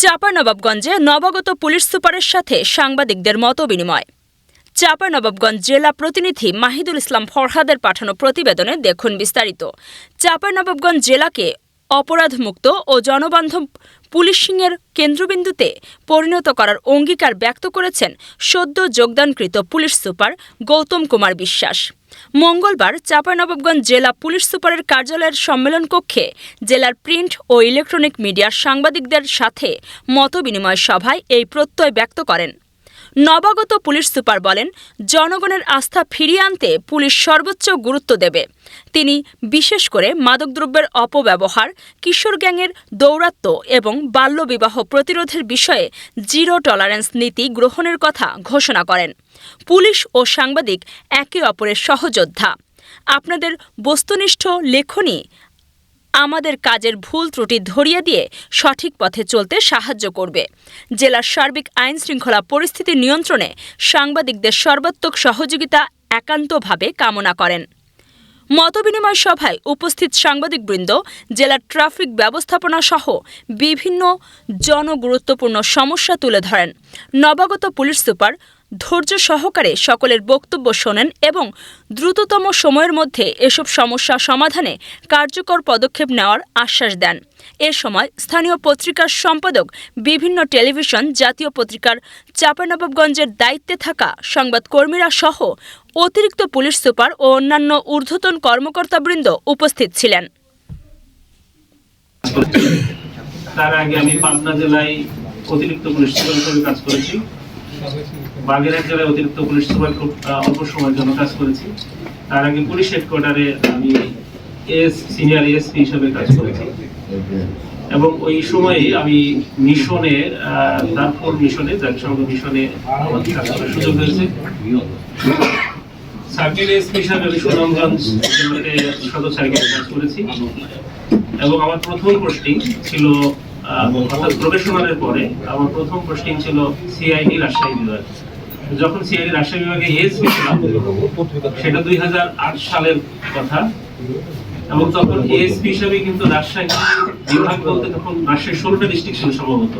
চাঁপাইনবাবগঞ্জে নবাগত পুলিশ সুপারের সাথে সাংবাদিকদের মত মতবিনিময়। চাঁপাইনবাবগঞ্জ জেলা প্রতিনিধি মাহিদুল ইসলাম ফরহাদের পাঠানো প্রতিবেদনে দেখুন বিস্তারিত। চাঁপাইনবাবগঞ্জ জেলাকে অপরাধমুক্ত ও জনবান্ধব পুলিশিংয়ের কেন্দ্রবিন্দুতে পরিণত করার অঙ্গীকার ব্যক্ত করেছেন সদ্য যোগদানকৃত পুলিশ সুপার গৌতম কুমার বিশ্বাস। মঙ্গলবার চাঁপাইনবাবগঞ্জ জেলা পুলিশ সুপারের কার্যালয়ের সম্মেলন কক্ষে জেলার প্রিন্ট ও ইলেকট্রনিক মিডিয়ার সাংবাদিকদের সাথে মতবিনিময় সভায় এই প্রত্যয় ব্যক্ত করেন। নবাগত পুলিশ সুপার বলেন, জনগণের আস্থা ফিরিয়ে আনতে পুলিশ সর্বোচ্চ গুরুত্ব দেবে। তিনি বিশেষ করে মাদকদ্রব্যের অপব্যবহার, কিশোর গ্যাংয়ের দৌরাত্ম্য এবং বাল্যবিবাহ প্রতিরোধের বিষয়ে জিরো টলারেন্স নীতি গ্রহণের কথা ঘোষণা করেন। পুলিশ ও সাংবাদিক একে অপরের সহযোদ্ধা। আপনাদের বস্তুনিষ্ঠ লেখনী আমাদের কাজের ভুল ত্রুটি ধরিয়ে দিয়ে সঠিক পথে চলতে সাহায্য করবে। জেলার সার্বিক আইন শৃঙ্খলা পরিস্থিতি নিয়ন্ত্রণে সাংবাদিকদের সর্বাত্মক সহযোগিতা একান্তভাবে কামনা করেন। মতবিনিময় সভায় উপস্থিত সাংবাদিকবৃন্দ, জেলার ট্রাফিক ব্যবস্থাপনা সহ বিভিন্ন জনগুরুত্বপূর্ণ সমস্যা তুলে ধরেন। নবাগত পুলিশ সুপার ধৈর্য সহকারে সকলের বক্তব্য শোনেন এবং দ্রুততম সময়ের মধ্যে এসব সমস্যা সমাধানে কার্যকর পদক্ষেপ নেওয়ার আশ্বাস দেন। এ সময় স্থানীয় পত্রিকার সম্পাদক, বিভিন্ন টেলিভিশন জাতীয় পত্রিকার চাঁপানবাবগঞ্জের দায়িত্বে থাকা সংবাদকর্মীরা সহ অতিরিক্ত পুলিশ সুপার ও অন্যান্য ঊর্ধ্বতন কর্মকর্তাবৃন্দ উপস্থিত ছিলেন। তার আগে আমি পাবনা জেলায় অতিরিক্ত পুলিশ সুপার হিসেবে কাজ করেছি। বাগেরহাট জেলায় অতিরিক্ত পুলিশ সুপার খুব অল্প সময়ের জন্য কাজ করেছি। তার আগে পুলিশ হেডকোয়ার্টারে আমি এস সিনিয়র এসপি হিসেবে কাজ করেছি। এবং ওই সময়ে আমি মিশনে তারপর মিশনে, জাতিসংঘ মিশনে সুযোগ হয়েছে। সার্কিট এসপি হিসাবে আমি সুনামগঞ্জ সদর সার্কিটে কাজ করেছি। এবং আমার প্রথম পোস্টিং ছিল অর্থাৎ প্রফেশনালের পরে আমার প্রথম পোস্টিং ছিল সিআইডি রাজশাহী বিভাগ। যখন সিআইডি রাজশাহী বিভাগে এসপি ছিলাম সেটা দুই হাজার আট সালের কথা। এবং তখন এএসপি হিসাবে কিন্তু রাজশাহী বিভাগ বলতে তখন রাজশাহী ষোলোটা ডিস্ট্রিক্ট ছিল সম্ভবত।